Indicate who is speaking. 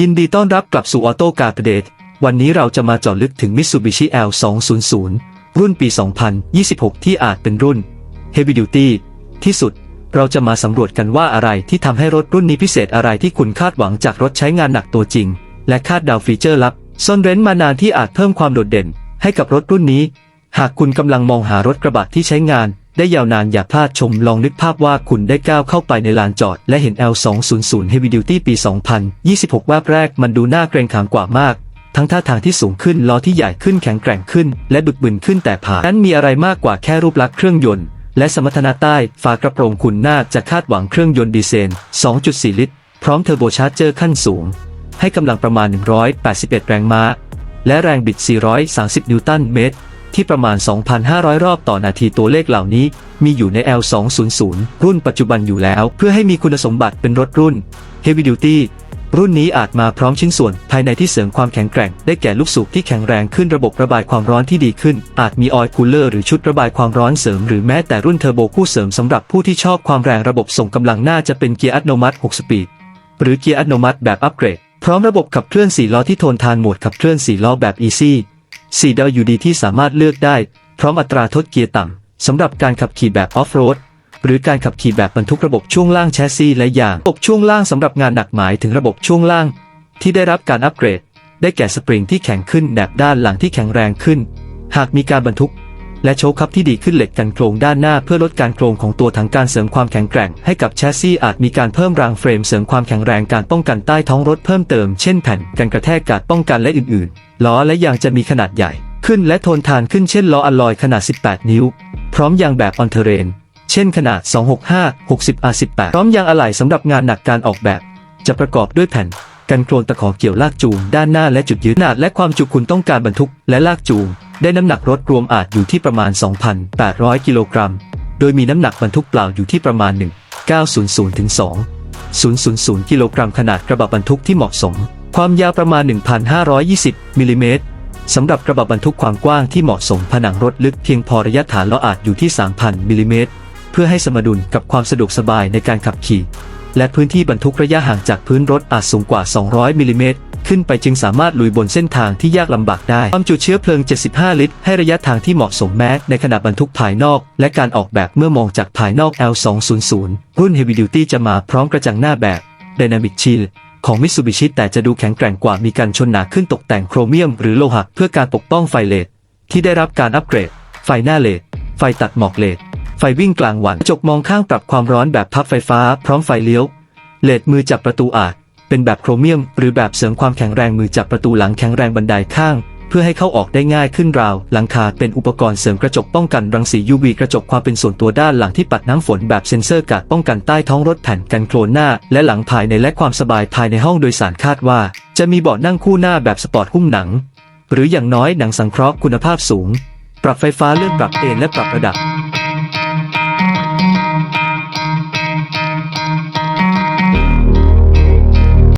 Speaker 1: ยินดีต้อนรับกลับสู่ออโต้การ์เดตวันนี้เราจะมาเจาะลึกถึง Mitsubishi L200 รุ่นปี 2026 ที่อาจเป็นรุ่น Heavy Duty ที่สุด เราจะมาสำรวจกันว่าอะไรที่ทำให้รถรุ่นนี้พิเศษอะไรที่คุณคาดหวังจากรถใช้งานหนักตัวจริง และคาดเดาฟีเจอร์ลับ ซ่อนเร้นมานานที่อาจเพิ่มความโดดเด่น ให้กับรถรุ่นนี้ หากคุณกำลังมองหารถกระบะที่ใช้งาน ได้ยาวนานอย่าพลาดชมลองนึกภาพว่าคุณได้ก้าวเข้าไปในลานจอด และเห็น L200 Heavy Duty ปี 2026 แวบแรกมันดูน่าเกรงขามกว่ามาก ทั้งท่าทางที่สูงขึ้นล้อที่ใหญ่ขึ้นแข็งแกร่งขึ้น และบึกบึนขึ้นแต่ผ่านนั้นมีอะไรมากกว่าแค่รูปลักษณ์เครื่องยนต์ และสมรรถนะใต้ฝากระโปรงคุณน่าจะคาดหวังเครื่องยนต์ดีเซล2.4 ลิตร พร้อมเทอร์โบชาร์เจอร์ขั้นสูง ให้กำลังประมาณ 181 แรงม้า และแรงบิด 430 นิวตันเมตร ที่ประมาณ 2,500 รอบต่อนาทีตัวเลขเหล่านี้ มีอยู่ใน L200 รุ่นปัจจุบันอยู่แล้ว เพื่อให้มีคุณสมบัติเป็นรถรุ่น Heavy Duty รุ่นนี้อาจมาพร้อมชิ้นส่วนภายในที่เสริมความแข็งแกร่ง ได้แก่ลูกสูบที่แข็งแรงขึ้นระบบระบายความร้อนที่ดีขึ้น อาจมีออยล์คูลเลอร์หรือชุดระบายความร้อนเสริม หรือแม้แต่รุ่นเทอร์โบคู่เสริมสำหรับผู้ที่ชอบความแรงระบบส่งกำลังน่าจะเป็นเกียร์อัตโนมัติ 6 สปีด หรือเกียร์อัตโนมัติแบบอัปเกรด พร้อมระบบขับเคลื่อน4ล้อที่ทนทานโหมดขับเคลื่อน4ล้อแบบ Easy 4 WD ที่สามารถเลือกได้ พร้อมอัตราทดเกียร์ต่ำสำหรับการขับขี่แบบออฟโรดหรือการขับขี่แบบบรรทุกระบบช่วงล่างแชสซีและยางระบบช่วงล่างสำหรับงานหนักหมายถึงระบบช่วงล่าง ที่ได้รับการอัปเกรด ได้แก่สปริงที่แข็งขึ้นแบบด้านหลังที่แข็งแรงขึ้น หากมีการบรรทุก และโชคคัพที่ดีขึ้นเหล็กกันโครงด้านหน้าเพื่อลดการโครงของตัวถังการเสริมความแข็งแกร่งให้กับแชสซีอาจมีการเพิ่มรางเฟรมเสริมความแข็งแรงการป้องกันใต้ท้องรถเพิ่มเติมเช่นแผ่นกันกระแทกการป้องกันและอื่นๆ ล้อและยางจะมีขนาดใหญ่ ขึ้นและทนทานขึ้นเช่นล้ออลลอยขนาด 18 นิ้ว พร้อมยางแบบออนเทเรน เช่นขนาด 265 60 R18 พร้อมยางอะไหล่สำหรับงานหนักการออกแบบ จะประกอบด้วยแผ่น กันโคลนตะขอเกี่ยวลากจูงด้านหน้าและจุดยึดขนาดและความจุคุณต้องการบรรทุกและลากจูงได้น้ำหนักรถรวมอาจอยู่ที่ประมาณ 2,800 กิโลกรัม โดยมีน้ำหนักบรรทุกเปล่าอยู่ที่ประมาณ 1,900ถึง2,000 กิโลกรัมขนาดกระบะบรรทุกที่เหมาะสม ความยาวประมาณ 1,520 มิลลิเมตรสำหรับกระบะบรรทุกความกว้างที่เหมาะสมผนังรถลึกเพียงพอระยะฐานล้ออาจอยู่ที่ 3,000 มิลลิเมตรเพื่อให้สมดุลกับความสะดวกสบายในการขับขี่ และพื้นที่บรรทุกระยะห่างจากพื้นรถอาจสูงกว่า 200 มิลลิเมตรขึ้นไปจึงสามารถลุยบนเส้นทางที่ยากลำบากได้ ความจุเชื้อเพลิง 75 ลิตร ให้ระยะทางที่เหมาะสมแม้ในขณะบรรทุกภายนอก และการออกแบบเมื่อมองจากภายนอก L200 รุ่น Heavy Duty จะมาพร้อมกระจังหน้าแบบ Dynamic Shield ของ Mitsubishi แต่จะดูแข็งแกร่งกว่ามีการชนหนาขึ้นตกแต่งโครเมียม หรือโลหะเพื่อการปกป้องไฟเลดที่ได้รับการอัปเกรด ไฟหน้าเลดไฟตัดหมอกเลด ไฟวิ่งกลางวันกระจกมองข้างปรับความร้อนแบบพับไฟฟ้า พร้อมไฟเลี้ยว เลดมือจับประตูอาจ เป็นแบบโครเมียม หรือแบบเสริมความแข็งแรงมือจับประตูหลังแข็งแรงบันไดข้าง เพื่อให้เข้าออกได้ง่ายขึ้นราว หลังคาเป็นอุปกรณ์เสริมกระจกป้องกันรังสี UV กระจกความเป็นส่วนตัวด้านหลังที่ปัดน้ำฝนแบบเซ็นเซอร์กาดป้องกันใต้ท้องรถแผ่นกันโคลนหน้า และหลังภายในและความสบายภายในห้องโดยสารคาดว่า จะมีเบาะนั่งคู่หน้าแบบสปอร์ตหุ้มหนัง หรืออย่างน้อยหนังสังเคราะห์คุณภาพสูง ปรับไฟฟ้าเลื่อนปรับเอนและปรับระดับ